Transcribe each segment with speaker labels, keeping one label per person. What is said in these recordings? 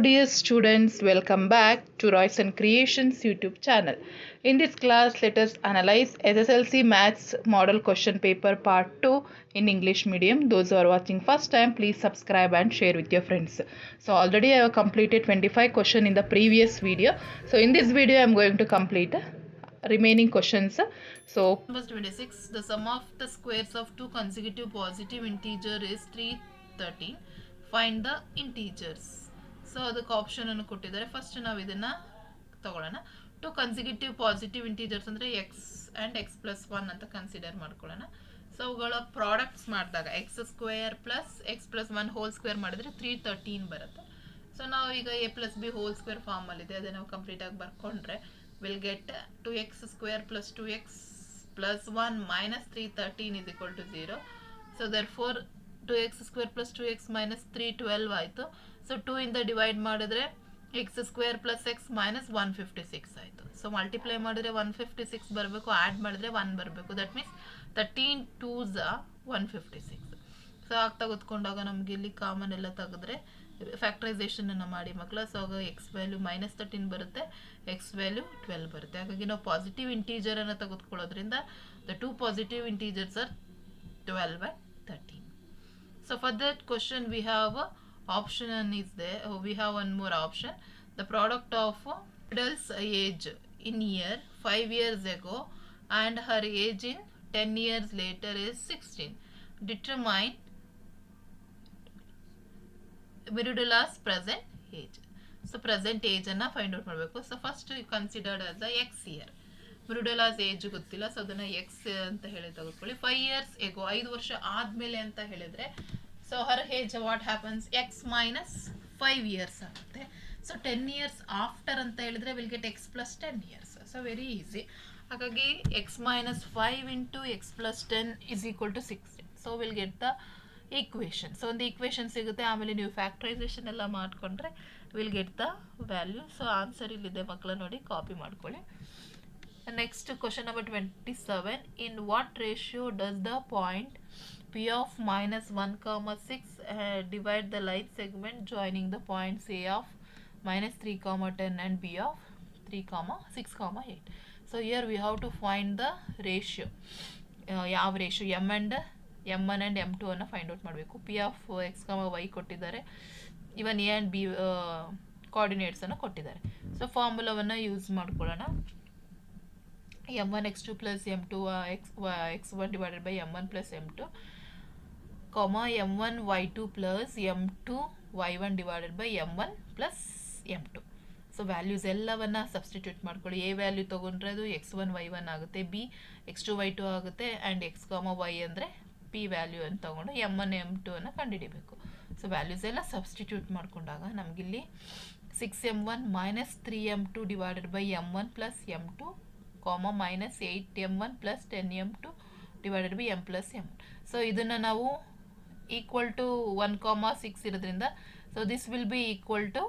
Speaker 1: dear students, welcome back to Royce and Creations YouTube channel. In this class, let us analyze SSLC Maths Model Question Paper Part 2 in English medium. Those who are watching first time, please subscribe and share with your friends. So already I have completed 25 question in the previous video. So in this video, I am going to complete remaining questions. So
Speaker 2: Number 26. The sum of the squares of two consecutive positive integer is 313. Find the integers. So ಅದಕ್ಕೆ option ಅನ್ನು ಕೊಟ್ಟಿದ್ದಾರೆ. First ನಾವು ಇದನ್ನ ತಗೊಳ್ಳೋಣ. Two consecutive positive integers ಅಂದರೆ x and x plus one ಅಂತ consider ಮಾಡ್ಕೊಳ್ಳೋಣ. So ಅವುಗಳ ಪ್ರಾಡಕ್ಟ್ಸ್ ಮಾಡಿದಾಗ x square plus x plus one whole square ಮಾಡಿದ್ರೆ ತ್ರೀ ತರ್ಟೀನ್ ಬರುತ್ತೆ. ಸೊ ನಾವು ಈಗ a plus b whole square ಫಾರ್ಮಲ್ಲಿದೆ ಅದೇ ನಾವು ಕಂಪ್ಲೀಟಾಗಿ ಬರ್ಕೊಂಡ್ರೆ will get to x square plus two x plus one minus three thirteen is equal to zero so therefore two x square plus two x minus three twelve ಆಯಿತು. So two ಇಂದ divide ಮಾಡಿದ್ರೆ x square plus x minus one fifty six ಆಯಿತು. So multiply ಮಾಡಿದ್ರೆ one fifty six ಬರಬೇಕು add ಮಾಡಿದ್ರೆ one ಬರಬೇಕು. That means thirteen twos one fifty six so ಆಗ ತೆಗೆದುಕೊಂಡಾಗ ನಮಗೆ ಇಲ್ಲಿ ಕಾಮನ್ ಎಲ್ಲ ತೆಗೆದ್ರೆ ಫ್ಯಾಕ್ಟ್ರೈಸೇಷನನ್ನು ಮಾಡಿ ಮಕ್ಕಳ ಸೊ ಆಗ ಎಕ್ಸ್ ವ್ಯಾಲ್ಯೂ ಮೈನಸ್ ತರ್ಟೀನ್ ಬರುತ್ತೆ ಎಕ್ಸ್ ವ್ಯಾಲ್ಯೂ ಟ್ವೆಲ್ ಬರುತ್ತೆ. ಹಾಗಾಗಿ ನಾವು ಪಾಸಿಟಿವ್ ಇಂಟೀಜರನ್ನು ತೆಗೆದುಕೊಳ್ಳೋದ್ರಿಂದ the two positive integers are twelve and thirteen so for that question we have option is there. Oh, we have one more option. The product of uh, adult's age in year 5 years ago and her age in 10 years later is 16. Determine Mirudilla's present age. so present age ಅನ್ನ find out ಮಾಡಬೇಕು so first considered as a x year ಮಿರುಡಲಾಸ್ age ಗೊತ್ತಿಲ್ಲ so ಅದನ್ನು X ಅಂತ ಹೇಳಿ ತೆಗೆದುಕೊಳ್ಳಿ five years ago ಐದು ವರ್ಷ ಆದಮೇಲೆ ಅಂತ ಹೇಳಿದ್ರೆ so her age what happens x minus five years ಆಗುತ್ತೆ. ಸೊ ಟೆನ್ ಇಯರ್ಸ್ ಆಫ್ಟರ್ ಅಂತ ಹೇಳಿದ್ರೆ will get x plus ten years so very easy ಹಾಗಾಗಿ x minus five into x plus ten is equal to sixteen so will get the equation so ಒಂದು equation ಸಿಗುತ್ತೆ, ಆಮೇಲೆ ನೀವು factorisation ಎಲ್ಲ ಮಾಡಿಕೊಂಡ್ರೆ will get the value so answer ಇಲ್ಲಿದೆ ಮಕ್ಕಳ ನೋಡಿ ಕಾಪಿ ಮಾಡ್ಕೊಳ್ಳಿ. Next question number twenty seven in what ratio does the point P of minus one comma six divide the line segment joining the points A of minus 3 comma 10 and b of 3 comma 6 comma 8 so here we have to find the ratio. Uh, ಯಾವ ratio m and m one and m two ಅನ್ನು find out ಮಾಡಬೇಕು. P of x comma y ಕೊಟ್ಟಿದ್ದಾರೆ. ಇವನ್ A and B ಕೋಆರ್ಡಿನೇಟ್ಸನ್ನು ಕೊಟ್ಟಿದ್ದಾರೆ. So ಫಾರ್ಮುಲಾವನ್ನು use ಮಾಡ್ಕೊಳ್ಳೋಣ. M one x two plus m two x x one divided by m one plus m two comma m one y two plus m by y one divided by m one plus m two so values ಎಲ್ಲವನ್ನು substitute ಮಾಡ್ಕೊಳ್ಳಿ. A value ತೊಗೊಂಡ್ರೆ ಅದು X one Y one ಆಗುತ್ತೆ. B x two y two ಆಗುತ್ತೆ. And X comma Y ಅಂದರೆ P value ಅಂತ ತೊಗೊಂಡು M one m two ಅನ್ನು ಕಂಡುಹಿಡಿಬೇಕು. ಸೊ ವ್ಯಾಲ್ಯೂಸ್ ಎಲ್ಲ ಸಬ್ಸ್ಟಿಟ್ಯೂಟ್ ಮಾಡಿಕೊಂಡಾಗ ನಮಗಿಲ್ಲಿ six m one minus three m two divided by m one plus m two comma minus eight m one plus ten m two divided by m plus m so ಇದನ್ನು ನಾವು equal to one comma six ಇರೋದ್ರಿಂದ so this will be equal to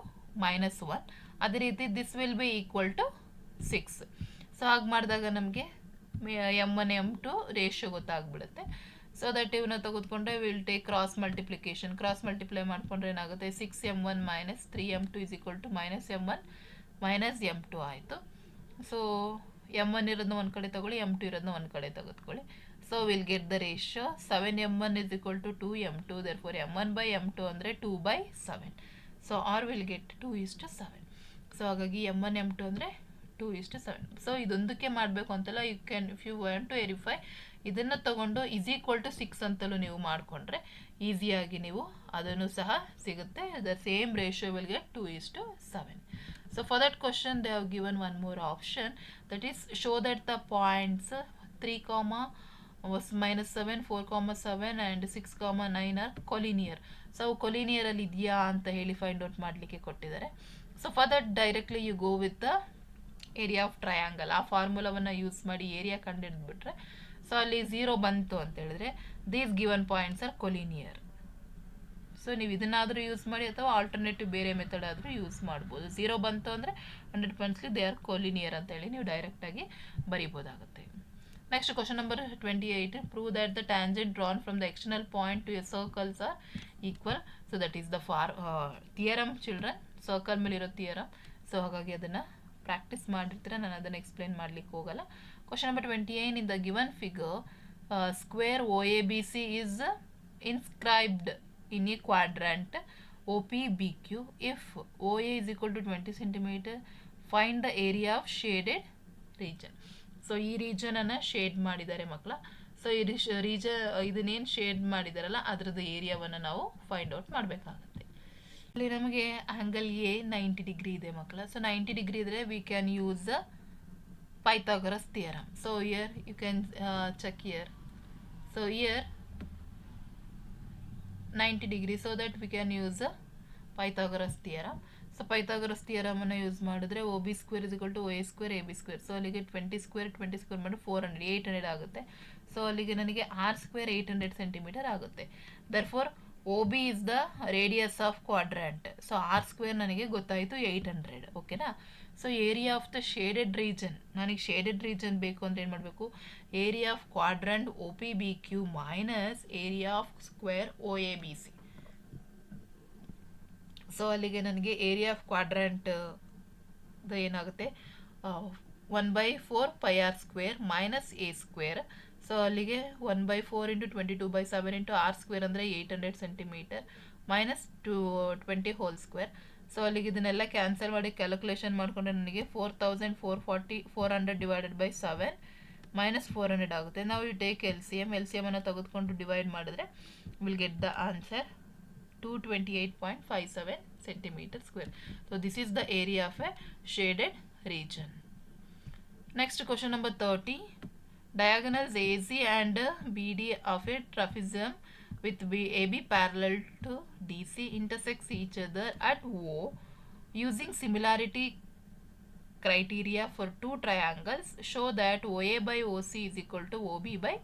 Speaker 2: minus one ಅದೇ ರೀತಿ this will be equal to six so ಹಾಗೆ ಮಾಡಿದಾಗ ನಮಗೆ m one m two ratio ಗೊತ್ತಾಗ್ಬಿಡುತ್ತೆ. So that ಇವನ್ನ ತೆಗೆದುಕೊಂಡ್ರೆ will take cross multiplication cross multiply ಮಾಡ್ಕೊಂಡ್ರೆ ಏನಾಗುತ್ತೆ? Six m one minus three m two is equal to minus m one minus m two ಆಯಿತು. So m one ಇರೋದನ್ನ ಒಂದು ಕಡೆ ತಗೊಳ್ಳಿ ಎಂ ಟು ಇರೋದನ್ನ ಒಂದು ಕಡೆ ತೆಗೆದುಕೊಳ್ಳಿ. One is equal to two m two therefore m one by m two ಅಂದರೆ two by seven so or will get two is to seven so ಹಾಗಾಗಿ ಎಂ ಒನ್ ಎಂ ಟು ಅಂದರೆ two is seven so ಇದೊಂದಕ್ಕೆ ಮಾಡಬೇಕು ಅಂತಲ್ಲ you can if you want to verify ಇದನ್ನು ತಗೊಂಡು is equal to six ಅಂತಲೂ ನೀವು ಮಾಡಿಕೊಂಡ್ರೆ ಈಸಿಯಾಗಿ ನೀವು ಅದನ್ನು ಸಹ ಸಿಗುತ್ತೆ. The same ratio will get two is to seven so for that question they have given one more option that is show that the points three comma was minus 7 4 comma 7 and six comma nine are collinear so ಅವು ಕೊಲಿನಿಯರಲ್ಲಿ ಇದೆಯಾ ಅಂತ ಹೇಳಿ find out ಮಾಡಲಿಕ್ಕೆ ಕೊಟ್ಟಿದ್ದಾರೆ. So for that directly you go with the area of triangle ಆ ಫಾರ್ಮುಲಾವನ್ನು use ಮಾಡಿ ಏರಿಯಾ ಕಂಡುಹಿಡಿದ್ಬಿಟ್ರೆ ಸೊ ಅಲ್ಲಿ ಝೀರೋ ಬಂತು ಅಂತ ಹೇಳಿದ್ರೆ these given points are collinear so ನೀವು ಇದನ್ನಾದರೂ ಯೂಸ್ ಮಾಡಿ ಅಥವಾ ಆಲ್ಟರ್ನೇಟಿವ್ ಬೇರೆ ಮೆಥಡ್ ಆದರೂ ಯೂಸ್ ಮಾಡ್ಬೋದು. ಝೀರೋ ಬಂತು ಅಂದರೆ ಹಂಡ್ರೆಡ್ ಪಾಯಿಂಟ್ಸ್ಲಿ ದೇ ಆರ್ ಕೊಲಿನಿಯರ್ ಅಂತ ಹೇಳಿ ನೀವು ಡೈರೆಕ್ಟಾಗಿ ಬರಿಬೋದಾಗುತ್ತೆ. Next question number 28. Prove that the tangent drawn from the external point to a circles are equal. So that is the far uh, theorem children. Circle ಮೇಲೆ ಇರೋ ಥಿಯರಮ್ ಸೊ ಹಾಗಾಗಿ ಅದನ್ನು practice ಮಾಡಿರ್ತೀರ ನಾನು ಅದನ್ನು ಎಕ್ಸ್ಪ್ಲೇನ್ ಮಾಡ್ಲಿಕ್ಕೆ ಹೋಗಲ್ಲ ಕ್ವಶನ್ ನಂಬರ್ ಟ್ವೆಂಟಿ ಏನ್ in the given figure square O A B C is inscribed in a quadrant O P B Q if O A is equal to twenty centimetre find the area of shaded region so ಈ ರೀಜನನ್ನು shade ಮಾಡಿದ್ದಾರೆ ಮಕ್ಕಳ. So ಈ ರೀಜ ಇದನ್ನೇನು shade ಮಾಡಿದಾರಲ್ಲ, ಅದರದ್ದು ಏರಿಯಾವನ್ನು ನಾವು find out ಮಾಡಬೇಕಾಗುತ್ತೆ. ಇಲ್ಲಿ ನಮಗೆ ಆ್ಯಂಗಲ್ ಎ ನೈಂಟಿ ಡಿಗ್ರಿ ಇದೆ ಮಕ್ಕಳ. ಸೊ ನೈಂಟಿ ಡಿಗ್ರಿ ಇದ್ರೆ we can use Pythagoras theorem so here you can check here so here 90 degree, so that we can use a Pythagoras theorem. So Pythagoras ಥಿಯರಮನ್ನು use ಮಾಡಿದ್ರೆ O B square is equal to A square A B square so ಅಲ್ಲಿಗೆ twenty square twenty square ಮಾಡಿ four hundred eight hundred ಆಗುತ್ತೆ. So ಅಲ್ಲಿಗೆ ನನಗೆ r square eight hundred centimetre ಆಗುತ್ತೆ. Therefore O B is the radius of quadrant so r square ನನಗೆ ಗೊತ್ತಾಯಿತು eight hundred ಓಕೆನಾ so area of the shaded region ನನಗೆ shaded region ಬೇಕು ಅಂದರೆ ಏನು ಮಾಡಬೇಕು? Area of quadrant O P B Q minus area of square O A B C so ಅಲ್ಲಿಗೆ ನನಗೆ ಏರಿಯಾ ಆಫ್ ಕ್ವಾಡ್ರಂಟ್ ಏನಾಗುತ್ತೆ? One by four pi r square minus a square so ಅಲ್ಲಿಗೆ one by four into twenty two by seven into r square ಅಂದರೆ eight hundred centimetre minus two twenty whole square so ಅಲ್ಲಿಗೆ ಇದನ್ನೆಲ್ಲ cancel ಮಾಡಿ calculation ಮಾಡಿಕೊಂಡ್ರೆ ನನಗೆ four thousand four forty four hundred divided by seven minus four hundred ಆಗುತ್ತೆ. ನಾವು take L C M L C ಎಮನ್ನು ತೆಗೆದುಕೊಂಡು divide ಮಾಡಿದ್ರೆ will get the answer 228.57 centimeter square. So this is the area of a shaded region. Next question number 30. Diagonals AC and BD of a trapezium with AB parallel to DC intersects each other at O using similarity criteria for two triangles show that OA by OC is equal to OB by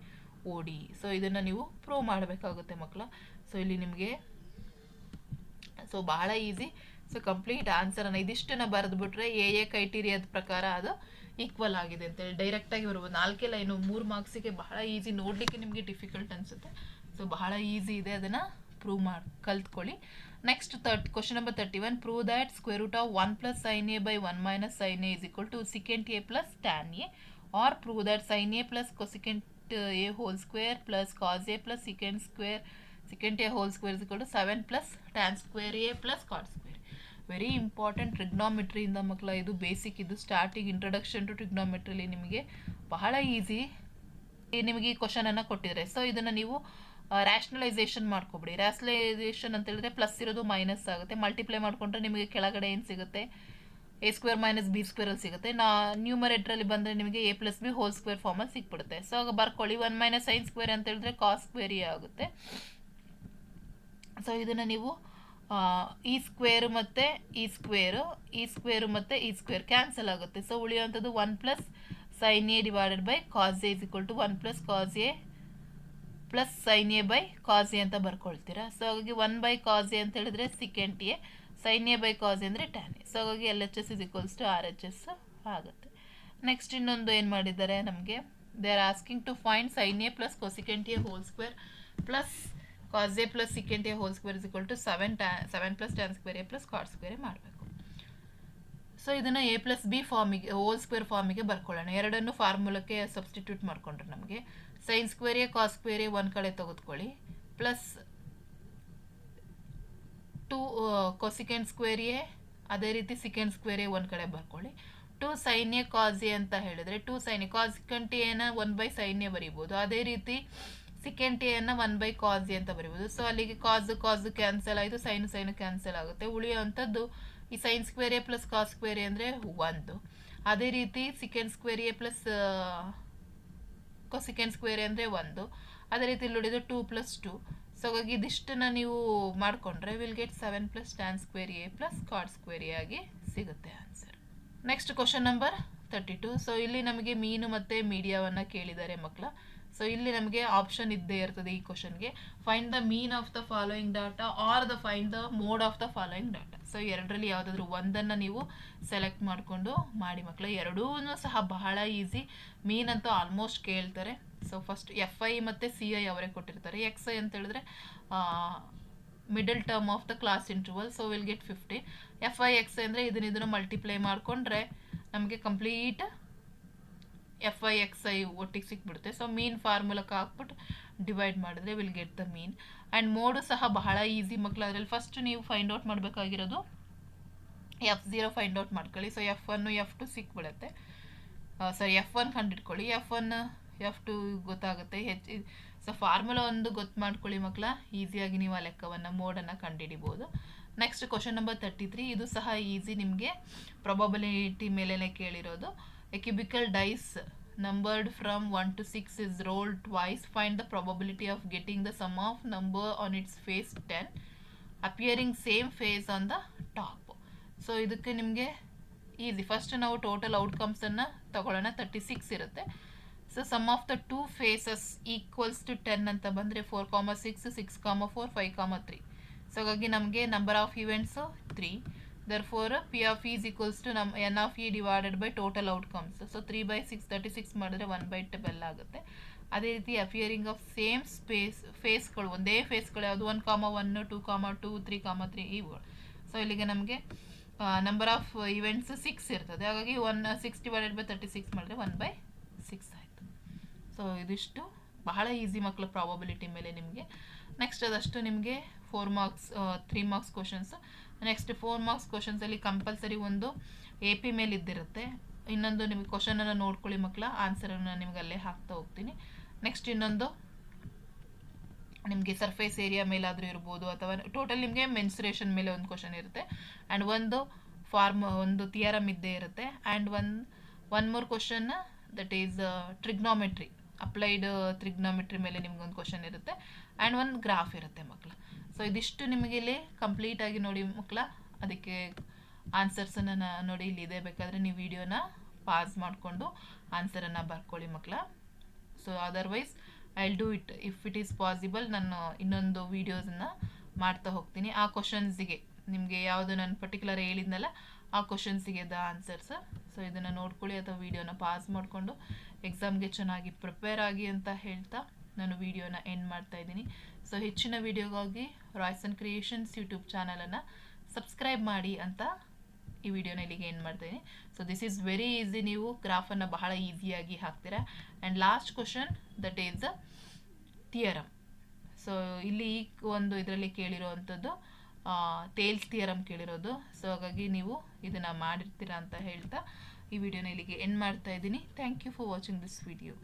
Speaker 2: OD. So ಇದನ್ನು ನೀವು prove ಮಾಡಬೇಕಾಗುತ್ತೆ ಮಕ್ಕಳ so ಇಲ್ಲಿ ನಿಮಗೆ so ಬಹಳ easy so complete ಆನ್ಸರನ್ನು ಇದಿಷ್ಟನ್ನ ಬರೆದ್ಬಿಟ್ರೆ ಎ ಎ ಕ್ರೈಟೀರಿಯಾದ ಪ್ರಕಾರ ಅದು ಈಕ್ವಲ್ ಆಗಿದೆ ಅಂತೇಳಿ. ಡೈರೆಕ್ಟಾಗಿ ಬರ್ಬೋದು. ನಾಲ್ಕೇ ಲೈನು ಮೂರು ಮಾರ್ಕ್ಸಿಗೆ ಬಹಳ ಈಸಿ ನೋಡಲಿಕ್ಕೆ ನಿಮಗೆ ಡಿಫಿಕಲ್ಟ್ ಅನಿಸುತ್ತೆ. ಸೊ ಬಹಳ ಈಸಿ ಇದೆ ಅದನ್ನು ಪ್ರೂವ್ ಮಾಡಿ, ಕಲ್ತ್ಕೊಳ್ಳಿ. Next thirty question number thirty one prove that square root of one plus sin A by one minus sin A is equal to second A plus tan A or prove that sin A plus cosecant A whole square plus cos A plus second square secant a whole square is equal to 7 plus tan square a plus cot square. Very important ಟ್ರಿಗ್ನಾಮೆಟ್ರಿಯಿಂದ ಮಕ್ಕಳ, ಇದು basic ಇದು starting introduction to ಟ್ರಿಗ್ನಾಮೆಟ್ರಿಲಿ ನಿಮಗೆ ಬಹಳ easy ನಿಮಗೆ ಈ ಕ್ವಶನನ್ನು ಕೊಟ್ಟಿದ್ದಾರೆ. So ಇದನ್ನು ನೀವು ರ್ಯಾಷನಲೈಸೇಷನ್ ಮಾಡ್ಕೊಬಿಡಿ. ರ್ಯಾಷನಲೈಸೇಷನ್ ಅಂತ ಹೇಳಿದ್ರೆ ಪ್ಲಸ್ ಇರೋದು ಮೈನಸ್ ಆಗುತ್ತೆ. ಮಲ್ಟಿಪ್ಲೈ ಮಾಡಿಕೊಂಡ್ರೆ ನಿಮಗೆ ಕೆಳಗಡೆ ಏನು ಸಿಗುತ್ತೆ? ಎ ಸ್ಕ್ವೇರ್ ಮೈನಸ್ ಬಿ ಸ್ಕ್ವೇರಲ್ಲಿ ಸಿಗುತ್ತೆ. ನಾ ನ್ಯೂಮರೇಟ್ರಲ್ಲಿ ಬಂದರೆ ನಿಮಗೆ a plus b whole square ಫಾರ್ಮಲ್ಲಿ ಸಿಕ್ಬಿಡುತ್ತೆ. ಸೊ ಆಗ ಬರ್ಕೊಳ್ಳಿ. ಒನ್ ಮೈನಸ್ ಸೈನ್ ಸ್ಕ್ವೇರ್ ಅಂತ ಹೇಳಿದ್ರೆ ಕಾಸ್ ಸ್ಕ್ವೇರಿ ಆಗುತ್ತೆ. ಸೊ ಇದನ್ನು ನೀವು ಈ ಸ್ಕ್ವೇರು ಮತ್ತು ಈ ಸ್ಕ್ವೇರು ಈ ಸ್ಕ್ವೇರು ಮತ್ತು ಈ ಸ್ಕ್ವೇರ್ ಕ್ಯಾನ್ಸಲ್ ಆಗುತ್ತೆ. So ಉಳಿಯುವಂಥದ್ದು one plus sin A divided by cos A is equal to one plus cos A plus sin A by cos A ಅಂತ ಬರ್ಕೊಳ್ತೀರಾ? ಸೊ ಹಾಗಾಗಿ ಒನ್ ಬೈ ಕಾಸ್ ಎ ಅಂತ ಹೇಳಿದ್ರೆ second A sin A by cos A ಅಂದರೆ tan A so ಹಾಗಾಗಿ L H S is equals to R H S ಆಗುತ್ತೆ. Next ಇನ್ನೊಂದು ಏನು ಮಾಡಿದ್ದಾರೆ ನಮಗೆ? They are asking to find sin A plus cosecant A whole square plus cos A plus secant A whole square is equal to seven tan seven plus tan square A plus cot square ಮಾಡಬೇಕು. So ಇದನ್ನು A plus B ಫಾರ್ಮಿಗೆ whole square ಫಾರ್ಮಿಗೆ ಬರ್ಕೊಳ್ಳೋಣ. ಎರಡನ್ನು ಫಾರ್ಮುಲಕ್ಕೆ substitute ಮಾಡಿಕೊಂಡ್ರೆ ನಮಗೆ. Sin square A cos square A ಒಂದು ಕಡೆ ತೆಗೆದುಕೊಳ್ಳಿ. Plus two cosecant square A ಅದೇ ರೀತಿ ಸಿಕೆಂಡ್ ಸ್ಕ್ವೇರ್ ಒಂದು ಕಡೆ ಬರ್ಕೊಳ್ಳಿ. Two sin A cos A ಅಂತ ಹೇಳಿದ್ರೆ ಟು ಸೈನ್ ಎ ಕಾಸಿಕೆಂಟ್ ಎನ ಒನ್ ಬೈ ಸೈನ್ ಎ ಬರಿಬೋದು. ಅದೇ ರೀತಿ ಸಿಕೆಂಟ್ ಅನ್ನ ಒನ್ ಬೈ ಕಾಸ್ ಅಂತ ಬರಿಬೋದು. ಸೊ ಅಲ್ಲಿಗೆ ಕಾಸ್ ಕಾಸ್ ಕ್ಯಾನ್ಸಲ್ ಆಯಿತು ಸೈನ್ ಸೈನ್ ಕ್ಯಾನ್ಸಲ್ ಆಗುತ್ತೆ. ಉಳಿಯುವಂಥದ್ದು ಈ sin square A plus cos square ಅಂದರೆ ಒಂದು. ಅದೇ ರೀತಿ second square A plus second square ಅಂದರೆ ಒಂದು. ಅದೇ ರೀತಿ ಇಲ್ಲಿ ಉಳಿದು ಟೂ ಪ್ಲಸ್ ಟು ಸೊ ಹಾಗಾಗಿ ಇದಿಷ್ಟನ್ನು ನೀವು ಮಾಡಿಕೊಂಡ್ರೆ will get seven plus tan square A plus cot square ಆಗಿ ಸಿಗುತ್ತೆ answer next question number thirty two so ಇಲ್ಲಿ ನಮಗೆ ಮೀನು ಮತ್ತು ಮೀಡಿಯಾವನ್ನು ಕೇಳಿದ್ದಾರೆ ಮಕ್ಕಳ. ಸೊ ಇಲ್ಲಿ ನಮಗೆ ಆಪ್ಷನ್ ಇದ್ದೇ ಇರ್ತದೆ ಈ ಕ್ವಶನ್ಗೆ find the mean of the following data or the find the mode of the following data so ಎರಡರಲ್ಲಿ ಯಾವುದಾದ್ರೂ ಒಂದನ್ನು ನೀವು ಸೆಲೆಕ್ಟ್ ಮಾಡಿಕೊಂಡು ಮಾಡಿ ಮಕ್ಕಳು ಎರಡೂ ಸಹ ಬಹಳ ಈಸಿ ಮೀನ್ ಅಂತೂ ಆಲ್ಮೋಸ್ಟ್ ಕೇಳ್ತಾರೆ. ಸೊ ಫಸ್ಟ್ ಎಫ್ ಐ ಮತ್ತು ಸಿ ಐ ಅವರೇ ಕೊಟ್ಟಿರ್ತಾರೆ. ಎಕ್ಸ್ ಐ ಅಂತ ಹೇಳಿದ್ರೆ middle term of the class interval so will get fifty f i x ಅಂದರೆ ಇದನ್ನ ಇದನ್ನು ಮಲ್ಟಿಪ್ಲೈ ಮಾಡಿಕೊಂಡ್ರೆ ನಮಗೆ complete f i x i ಒಟ್ಟಿಗೆ ಸಿಕ್ಬಿಡುತ್ತೆ. ಸೊ ಮೀನ್ ಫಾರ್ಮುಲಕ್ಕೆ ಹಾಕ್ಬಿಟ್ಟು ಡಿವೈಡ್ ಮಾಡಿದ್ರೆ will get the mean and mode ಸಹ ಬಹಳ ಈಸಿ ಮಕ್ಕಳು ಅದರಲ್ಲಿ ಫಸ್ಟ್ ನೀವು ಫೈಂಡ್ ಔಟ್ ಮಾಡಬೇಕಾಗಿರೋದು ಎಫ್ ಝೀರೋ ಫೈಂಡ್ ಔಟ್ ಮಾಡ್ಕೊಳ್ಳಿ. ಸೊ ಎಫ್ ಒನ್ನು ಎಫ್ ಟು ಸಿಕ್ಬಿಡುತ್ತೆ. ಸರಿ ಎಫ್ ಒನ್ ಕಂಡಿಟ್ಕೊಳ್ಳಿ. ಎಫ್ ಒನ್ ಎಫ್ ಟು ಗೊತ್ತಾಗುತ್ತೆ. ಹೆಚ್ಚು ಸೊ ಫಾರ್ಮುಲಾ ಒಂದು ಗೊತ್ತು ಮಾಡ್ಕೊಳ್ಳಿ ಮಕ್ಕಳ ಈಸಿಯಾಗಿ ನೀವು ಆ ಲೆಕ್ಕವನ್ನು ಮೋಡನ್ನು ಕಂಡುಹಿಡಿಬೋದು next question number thirty three ಇದು ಸಹ ಈಸಿ ನಿಮಗೆ ಪ್ರೊಬಬಿಲಿಟಿ ಮೇಲೇ ಕೇಳಿರೋದು. Numbered from one to six is roll twice find the probability of getting the sum of number on its face ten appearing same face on the top so ಇದಕ್ಕೆ ನಿಮಗೆ easy first ನಾವು total ಔಟ್ಕಮ್ಸನ್ನು ತಗೊಳ್ಳೋಣ. Thirty six ಇರುತ್ತೆ. So sum of the two faces equals to ten ಅಂತ ಬಂದರೆ four comma six six comma four five comma three so ಹಾಗಾಗಿ ನಮಗೆ number of events three four P of is equals to num n of E divided by total outcomes so three by six thirty six ಮಾಡಿದ್ರೆ one by agutte ಆಗುತ್ತೆ. ಅದೇ ರೀತಿ appearing of same space ಫೇಸ್ಗಳು ಒಂದೇ ಫೇಸ್ಗಳು ಯಾವುದು? One comma one two comma two three comma three ಇವುಗಳು so ಇಲ್ಲಿಗೆ ನಮಗೆ ನಂಬರ್ ಆಫ್ ಇವೆಂಟ್ಸ್ ಸಿಕ್ಸ್ ಇರ್ತದೆ. ಹಾಗಾಗಿ one six divided by thirty six ಮಾಡಿದ್ರೆ ಒನ್ ಬೈ ಸಿಕ್ಸ್ ಆಯಿತು. ಸೊ ಇದಿಷ್ಟು ಬಹಳ ಈಸಿ ಮಕ್ಕಳ ಪ್ರಾಬಬಿಲಿಟಿ ಮೇಲೆ ನಿಮಗೆ. ನೆಕ್ಸ್ಟ್ ಅದಷ್ಟು ನಿಮಗೆ four marks three marks questions next four marks ಕ್ವಶನ್ಸಲ್ಲಿ compulsory ಒಂದು ಎ ಪಿ ಮೇಲೆ ಇದ್ದಿರುತ್ತೆ. ಇನ್ನೊಂದು ನಿಮಗೆ ಕ್ವಶನನ್ನು ನೋಡ್ಕೊಳ್ಳಿ ಮಕ್ಕಳ ಆನ್ಸರನ್ನು ನಿಮ್ಗೆ ಅಲ್ಲೇ ಹಾಕ್ತಾ ಹೋಗ್ತೀನಿ. ನೆಕ್ಸ್ಟ್ ಇನ್ನೊಂದು, ನಿಮಗೆ ಸರ್ಫೇಸ್ ಏರಿಯಾ ಮೇಲಾದರೂ ಇರ್ಬೋದು ಅಥವಾ ಟೋಟಲ್ ನಿಮಗೆ ಮೆನ್ಸುರೇಷನ್ ಮೇಲೆ ಒಂದು ಕ್ವಶನ್ ಇರುತ್ತೆ. ಆ್ಯಂಡ್ ಒಂದು ಫಾರ್ಮ್ ಒಂದು ಥಿಯರಮ್ ಇದ್ದೇ ಇರುತ್ತೆ. And one one more question that is trigonometry applied trigonometry ಮೇಲೆ ನಿಮ್ಗೊಂದು ಕ್ವಶನ್ ಇರುತ್ತೆ. ಆ್ಯಂಡ್ ಒಂದು ಗ್ರಾಫ್ ಇರುತ್ತೆ ಮಕ್ಕಳ ಸೊ ಇದಿಷ್ಟು ನಿಮಗೆ ಇಲ್ಲಿ ಕಂಪ್ಲೀಟಾಗಿ ನೋಡಿ ಮಕ್ಕಳ. ಅದಕ್ಕೆ ಆನ್ಸರ್ಸನ್ನು ನೋಡಿ ಇಲ್ಲಿ ಇದೆ. ಬೇಕಾದರೆ ನೀವು ವಿಡಿಯೋನ ಪಾಸ್ ಮಾಡಿಕೊಂಡು ಆನ್ಸರನ್ನು ಬರ್ಕೊಳ್ಳಿ ಮಕ್ಕಳ. So otherwise I do it if it is possible ನಾನು ಇನ್ನೊಂದು ವೀಡಿಯೋಸನ್ನು ಮಾಡ್ತಾ ಹೋಗ್ತೀನಿ. ಆ ಕ್ವಶನ್ಸಿಗೆ ನಿಮಗೆ ಯಾವುದು ನಾನು ಪರ್ಟಿಕ್ಯುಲರ್ ಹೇಳಿದ್ನಲ್ಲ, ಆ ಕ್ವಶನ್ಸಿಗೆ ದ ಆನ್ಸರ್ಸ್ ಸೊ ಇದನ್ನು ನೋಡ್ಕೊಳ್ಳಿ ಅಥವಾ ವೀಡಿಯೋನ ಪಾಸ್ ಮಾಡಿಕೊಂಡು ಎಕ್ಸಾಮ್ಗೆ ಚೆನ್ನಾಗಿ ಪ್ರಿಪೇರ್ ಆಗಿ ಅಂತ ಹೇಳ್ತಾ ನಾನು ವೀಡಿಯೋನ ಎಂಡ್ ಮಾಡ್ತಾ ಇದ್ದೀನಿ. ಸೊ ಹೆಚ್ಚಿನ ವಿಡಿಯೋಗಾಗಿ ರಾಯ್ಸ್ ಆ್ಯಂಡ್ ಕ್ರಿಯೇಷನ್ಸ್ ಯೂಟ್ಯೂಬ್ ಚಾನಲನ್ನು ಸಬ್ಸ್ಕ್ರೈಬ್ ಮಾಡಿ ಅಂತ ಈ ವಿಡಿಯೋನ ಇಲ್ಲಿಗೆ ಏನು ಮಾಡ್ತೀನಿ. So this is very easy ನೀವು ಗ್ರಾಫನ್ನು ಬಹಳ ಈಸಿಯಾಗಿ ಹಾಕ್ತೀರಾ. And last question that is theorem so ಇಲ್ಲಿ ಈ ಒಂದು ಇದರಲ್ಲಿ ಕೇಳಿರೋವಂಥದ್ದು ತೇಲ್ಸ್ ಥಿಯರಮ್ ಕೇಳಿರೋದು. ಸೊ ಹಾಗಾಗಿ ನೀವು ಇದನ್ನು ಮಾಡಿರ್ತೀರಾ ಅಂತ ಹೇಳ್ತಾ ಈ ವಿಡಿಯೋನ ಇಲ್ಲಿಗೆ ಎಂಡ್ ಮಾಡ್ತಾ ಇದ್ದೀನಿ. Thank you for watching this video